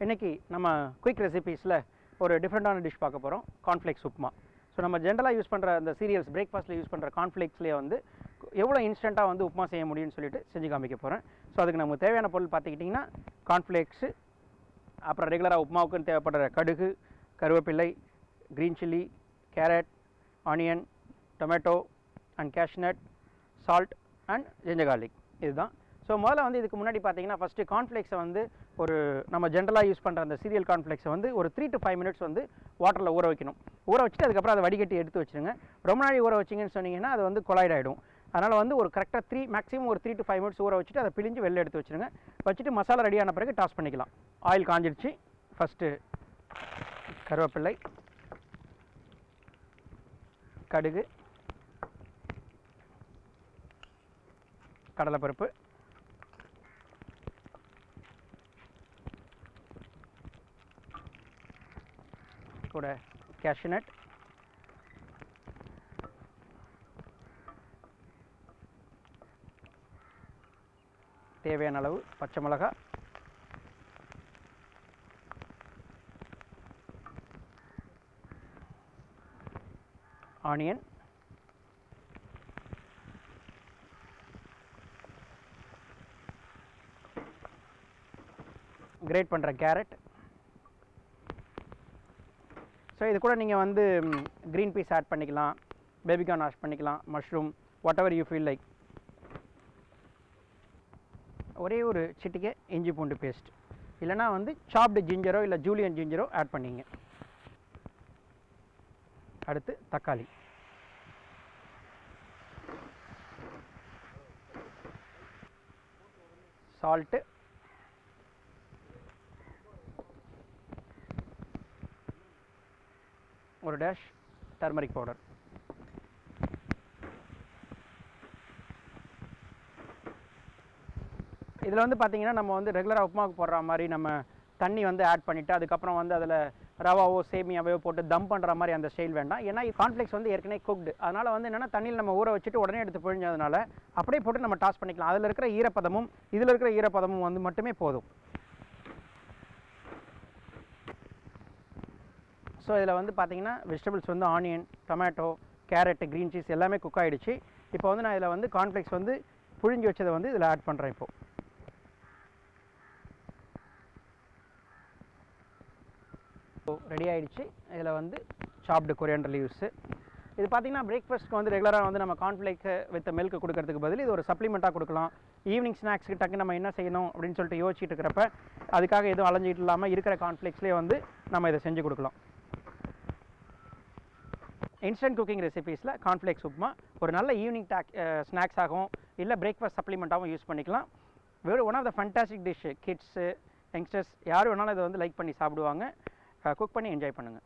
இன்னைக்கு நம்ம குயிக் ரெசிபீஸில் ஒரு டிஃப்ரெண்ட்டான டிஷ் பார்க்க போகிறோம் கான்ஃப்ளேக்ஸ் உப்புமா. ஸோ நம்ம ஜென்ரலாக யூஸ் பண்ணுற அந்த சீரியல்ஸ் பிரேக்ஃபாஸ்ட்டில் யூஸ் பண்ணுற கான்ஃப்ளேக்ஸ்லேயே வந்து எவ்வளோ இன்ஸ்டண்ட்டாக வந்து உப்புமா செய்ய முடியும்னு சொல்லிட்டு செஞ்சு காமிக்க போகிறேன் ஸோ அதுக்கு நமக்கு தேவையான பொருள் பார்த்துக்கிட்டிங்கன்னா கான்ஃப்ளேக்ஸு அப்புறம் ரெகுலராக உப்புமாவுக்குன்னு தேவைப்படுற கடுகு கருவேப்பிள்ளை green chilli carrot onion tomato and cashew nut salt and ginger garlic இதுதான் ஸோ முதல்ல வந்து இதுக்கு முன்னாடி பார்த்தீங்கன்னா ஃபஸ்ட்டு கான்ஃப்ளெக்ஸை வந்து ஒரு நம்ம ஜென்ரலாக யூஸ் பண்ணுற அந்த சீரியல் கான்ஃப்ளெக்ஸை வந்து ஒரு த்ரீ டு ஃபைவ் மினிட்ஸ் வந்து வாட்டரில் ஊற வைக்கணும். ஊற வச்சுட்டு அதுக்கப்புறம் அதை வடிகட்டி எடுத்து வச்சுருங்க. ரொம்ப நாள் ஊற வச்சிங்கன்னு சொன்னீங்கன்னா அது வந்து கொலாய்ட் ஆகிடும் அதனால் வந்து ஒரு கரெக்டாக த்ரீ மேக்ஸிமம் ஒரு த்ரீ டு ஃபைவ் மினிட்ஸ் ஊற வச்சுட்டு அதை பிழிஞ்சு வெளில எடுத்து வச்சுருங்க. வச்சுட்டு மசாலா ரெடியான பிறகு டாஸ் பண்ணிக்கலாம். ஆயில் காஞ்சிடுச்சு ஃபஸ்ட்டு கருவேப்பிள்ளை கடுகு. கடலைப்பருப்பு. கூட கேஷ்யூநட் தேவையான அளவு பச்சை மிளகா. ஆனியன் கிரேட் பண்ணுற கேரட் ஸோ இது கூட நீங்கள் வந்து க்ரீன் பீஸ் ஆட் பண்ணிக்கலாம். பேபிகார்ன் ஆட் பண்ணிக்கலாம். Mushroom whatever you feel like ஒரே ஒரு சிட்டிக்கை இஞ்சி பூண்டு பேஸ்ட் இல்லைனா வந்து சாப்டு ஜிஞ்சரோ இல்லை ஜூலியன் ஜிஞ்சரோ ஆட் பண்ணிங்க. அடுத்து தக்காளி. சால்ட்டு ஒரு டேஷ் டர்மரிக் பவுடர் இதில் வந்து பார்த்திங்கன்னா நம்ம வந்து ரெகுலராக உப்புமாவுக்கு போடுற மாதிரி நம்ம தண்ணி வந்து ஆட் பண்ணிவிட்டு அதுக்கப்புறம் வந்து அதில் ரவாவோ சேமியாவையோ போட்டு தம் பண்ணுற மாதிரி அந்த ஸ்டைல் வேண்டாம். ஏன்னா கான்ஃப்ளெக்ஸ் வந்து ஏற்கனவே குக்டு அதனால் வந்து என்னென்னா தண்ணியில் நம்ம ஊற வச்சுட்டு உடனே எடுத்து பிழிஞ்சதுனால அப்படியே போட்டு நம்ம டாஸ் பண்ணிக்கலாம். அதில் இருக்கிற ஈரப்பதமும் இதில் இருக்கிற ஈரப்பதமும் வந்து மட்டுமே போதும். ஸோ இதில் வந்து பார்த்தீங்கன்னா வெஜிடபிள்ஸ் வந்து onion tomato carrot green peas எல்லாமே குக் ஆகிடுச்சு இப்போ வந்து நான் இதில் வந்து கார்ன்ஃப்ளெக்ஸ் வந்து புழிஞ்சு வச்சதை வந்து இதில் ஆட் பண்ணுறேன் இப்போது ரெடி ஆகிடுச்சு இதில் வந்து சாப்டு கொரியாண்டர் லீவ்ஸு இது பார்த்தீங்கன்னா பிரேக்ஃபாஸ்ட்க்கு வந்து ரெகுலராக வந்து நம்ம கார்ன்ஃப்ளேக்கு வித் மில்க் கொடுக்கறதுக்கு பதில் இது ஒரு சப்ளிமெண்ட்டாக கொடுக்கலாம். ஈவினிங் ஸ்நாக்ஸ்க்கு டக்கு நம்ம என்ன செய்யணும் அப்படின்னு சொல்லிட்டு யோசிச்சுட்டு இருக்கிறப்ப அதுக்காக எதுவும் அலைஞ்சிட்டு இல்லாமல் இருக்கிற கான்ஃப்ளெக்ஸ்லேயே வந்து நம்ம இதை செஞ்சு கொடுக்கலாம். இன்ஸ்டன்ட் குக்கிங் ரெசிபீஸில் கான்ஃப்ளேக்ஸ் உப்புமா. ஒரு நல்ல ஈவினிங் டேக் ஸ்நாக்ஸாகவும் இல்லை பிரேக்ஃபாஸ்ட் சப்ளிமெண்ட்டாகவும் யூஸ் பண்ணிக்கலாம். வெறும் one of the fantastic dish kids youngsters யார் வேணாலும் இதை வந்து லைக் பண்ணி சாப்பிடுவாங்க. குக் பண்ணி என்ஜாய் பண்ணுங்கள்